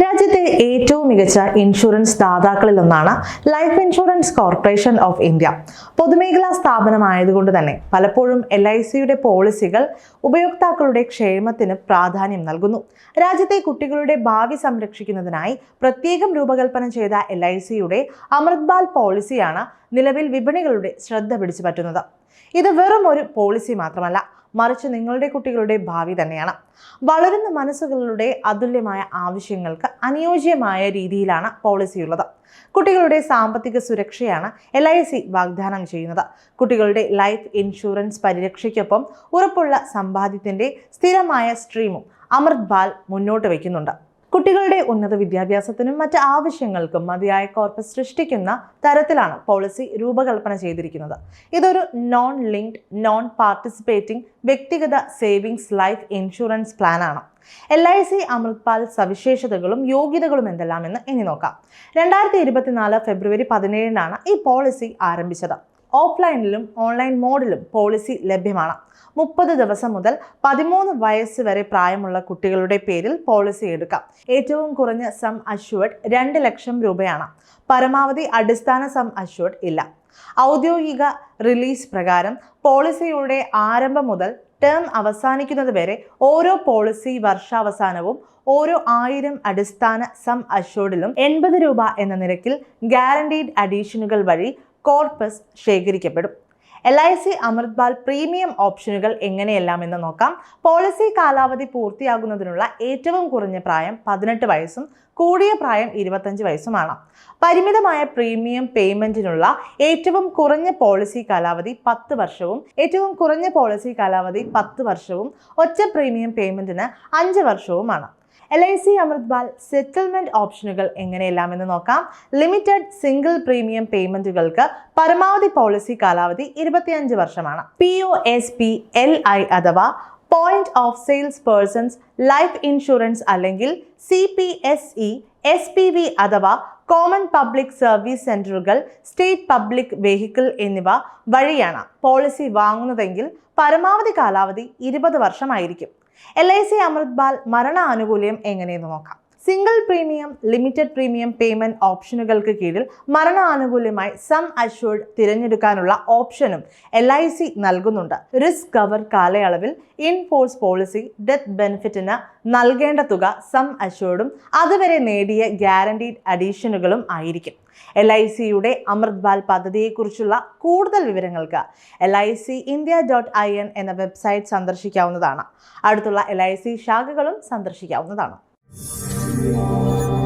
രാജ്യത്തെ ഏറ്റവും മികച്ച ഇൻഷുറൻസ് ദാതാക്കളിൽ ഒന്നാണ് life insurance corporation of India പൊതുമേഖലാ സ്ഥാപനമായതുകൊണ്ട് തന്നെ പലപ്പോഴും എൽ ഐ സിയുടെ പോളിസികൾ ഉപയോക്താക്കളുടെ ക്ഷേമത്തിന് പ്രാധാന്യം നൽകുന്നു. രാജ്യത്തെ കുട്ടികളുടെ ഭാവി സംരക്ഷിക്കുന്നതിനായി പ്രത്യേകം രൂപകൽപ്പന ചെയ്ത എൽ ഐ സിയുടെ അമൃത്ബാൽ പോളിസിയാണ് നിലവിൽ വിപണികളുടെ ശ്രദ്ധ പിടിച്ചു പറ്റുന്നത്. ഇത് വെറും ഒരു പോളിസി മാത്രമല്ല മറിച്ച് നിങ്ങളുടെ കുട്ടികളുടെ ഭാവി തന്നെയാണ്. വളരുന്ന മനസ്സുകളുടെ അതുല്യമായ ആവശ്യങ്ങൾക്ക് അനുയോജ്യമായ രീതിയിലാണ് പോളിസി ഉള്ളത്. കുട്ടികളുടെ സാമ്പത്തിക സുരക്ഷയാണ് എൽ ഐ സി വാഗ്ദാനം ചെയ്യുന്നത്. കുട്ടികളുടെ ലൈഫ് ഇൻഷുറൻസ് പരിരക്ഷയ്ക്കൊപ്പം ഉറപ്പുള്ള സമ്പാദ്യത്തിന്റെ സ്ഥിരമായ സ്ട്രീമും അമൃത് ബാൽ മുന്നോട്ട് വയ്ക്കുന്നുണ്ട്. കുട്ടികളുടെ ഉന്നത വിദ്യാഭ്യാസത്തിനും മറ്റ് ആവശ്യങ്ങൾക്കും മതിയായ കോർപ്പസ് സൃഷ്ടിക്കുന്ന തരത്തിലാണ് പോളിസി രൂപകൽപ്പന ചെയ്തിരിക്കുന്നത്. ഇതൊരു നോൺ ലിങ്ക്ഡ് നോൺ പാർട്ടിസിപ്പേറ്റിംഗ് വ്യക്തിഗത സേവിങ്സ് ലൈഫ് ഇൻഷുറൻസ് പ്ലാനാണ് എൽ ഐ സി അമൃത്പാൽ സവിശേഷതകളും യോഗ്യതകളും എന്തെല്ലാം എന്ന് ഇനി നോക്കാം. രണ്ടായിരത്തി ഇരുപത്തിനാല് ഫെബ്രുവരി പതിനേഴിനാണ് ഈ പോളിസി ആരംഭിച്ചത്. ഓഫ്ലൈനിലും ഓൺലൈൻ മോഡിലും പോളിസി ലഭ്യമാണ്. മുപ്പത് ദിവസം മുതൽ പതിമൂന്ന് വയസ്സ് വരെ പ്രായമുള്ള കുട്ടികളുടെ പേരിൽ പോളിസി എടുക്കാം. ഏറ്റവും കുറഞ്ഞ സം അഷ്വേർഡ് രണ്ട് ലക്ഷം രൂപയാണ്. പരമാവധി അടിസ്ഥാന സം അഷ്വേർഡ് ഇല്ല. ഔദ്യോഗിക റിലീസ് പ്രകാരം പോളിസിയുടെ ആരംഭം മുതൽ ടേം അവസാനിക്കുന്നത് വരെ ഓരോ പോളിസി വർഷാവസാനവും ഓരോ ആയിരം അടിസ്ഥാന സം അഷ്വേർഡിലും എൺപത് രൂപ എന്ന നിരക്കിൽ ഗ്യാരണ്ടീഡ് അഡീഷനുകൾ വഴി corpus ശേഖരിക്കപ്പെടും. L I C Amritbaal premium ഓപ്ഷനുകൾ എങ്ങനെയെല്ലാം എന്ന് നോക്കാം. പോളിസി കാലാവധി പൂർത്തിയാകുന്നതിനുള്ള ഏറ്റവും കുറഞ്ഞ പ്രായം പതിനെട്ട് വയസ്സും കൂടിയ പ്രായം ഇരുപത്തഞ്ച് വയസ്സുമാണ്. പരിമിതമായ പ്രീമിയം പേയ്മെന്റിനുള്ള ഏറ്റവും കുറഞ്ഞ പോളിസി കാലാവധി പത്ത് വർഷവും ഏറ്റവും കുറഞ്ഞ പോളിസി കാലാവധി പത്ത് വർഷവും ഒറ്റ പ്രീമിയം പേയ്മെന്റിന് അഞ്ച് വർഷവുമാണ്. L I C Amritbaal settlement ഓപ്ഷനുകൾ എങ്ങനെയെല്ലാം എന്ന് നോക്കാം. ലിമിറ്റഡ് സിംഗിൾ പ്രീമിയം പേയ്മെന്റുകൾക്ക് പരമാവധി പോളിസി കാലാവധി ഇരുപത്തിയഞ്ച് വർഷമാണ്. P O S P L I അഥവാ point of sales persons life insurance അല്ലെങ്കിൽ C P S E S P V അഥവാ കോമൺ പബ്ലിക് സർവീസ് സെന്ററുകൾ സ്റ്റേറ്റ് പബ്ലിക് വെഹിക്കിൾ എന്നിവ വഴിയാണ് പോളിസി വാങ്ങുന്നതെങ്കിൽ പരമാവധി കാലാവധി ഇരുപത് വർഷമായിരിക്കും. എൽ ഐ സി അമൃത്ബാൽ മരണ ആനുകൂല്യം എങ്ങനെയെന്ന് നോക്കാം. Single premium limited premium payment ഓപ്ഷനുകൾക്ക് കീഴിൽ മരണ ആനുകൂല്യമായി സം അഷ്വേർഡ് തിരഞ്ഞെടുക്കാനുള്ള ഓപ്ഷനും എൽ ഐ സി നൽകുന്നുണ്ട്. റിസ്ക് കവർ കാലയളവിൽ ഇൻഫോഴ്സ് പോളിസി ഡെത്ത് ബെനിഫിറ്റിന് നൽകേണ്ട തുക സം അഷ്വേർഡും അതുവരെ നേടിയ ഗ്യാരണ്ടീഡ് അഡീഷനുകളും ആയിരിക്കും. എൽ ഐ സിയുടെ അമൃത്ബാൽ പദ്ധതിയെക്കുറിച്ചുള്ള കൂടുതൽ വിവരങ്ങൾക്ക് L I C India dot I N എന്ന വെബ്സൈറ്റ് സന്ദർശിക്കാവുന്നതാണ്. അടുത്തുള്ള എൽ ഐ സി ശാഖകളും സന്ദർശിക്കാവുന്നതാണ്. Deus.